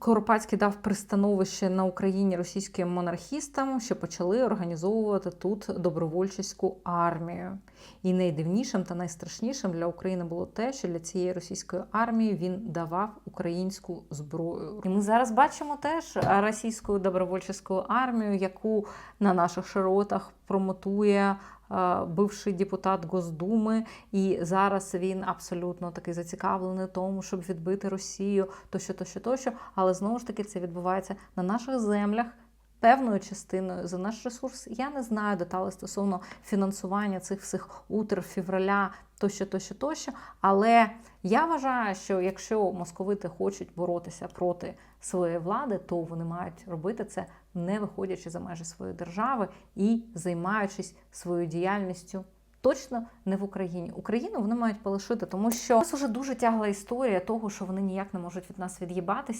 Коропацький дав пристановище на Україні російським монархістам, що почали організовувати тут добровольчиську армію. І найдивнішим та найстрашнішим для України було те, що для цієї російської армії він давав українську зброю. І ми зараз бачимо теж російську добровольчиську армію, яку на наших широтах промотує бивший депутат Госдуми, і зараз він абсолютно такий зацікавлений тому, щоб відбити Росію, тощо, тощо, тощо. Але знову ж таки це відбувається на наших землях. Певною частиною за наш ресурс я не знаю деталей стосовно фінансування цих всіх утр февраля тощо, тощо, тощо. Але я вважаю, що якщо московити хочуть боротися проти своєї влади, то вони мають робити це не виходячи за межі своєї держави і займаючись своєю діяльністю. Точно не в Україні. Україну вони мають полишити, тому що нас вже дуже тягла історія того, що вони ніяк не можуть від нас від'їбатися.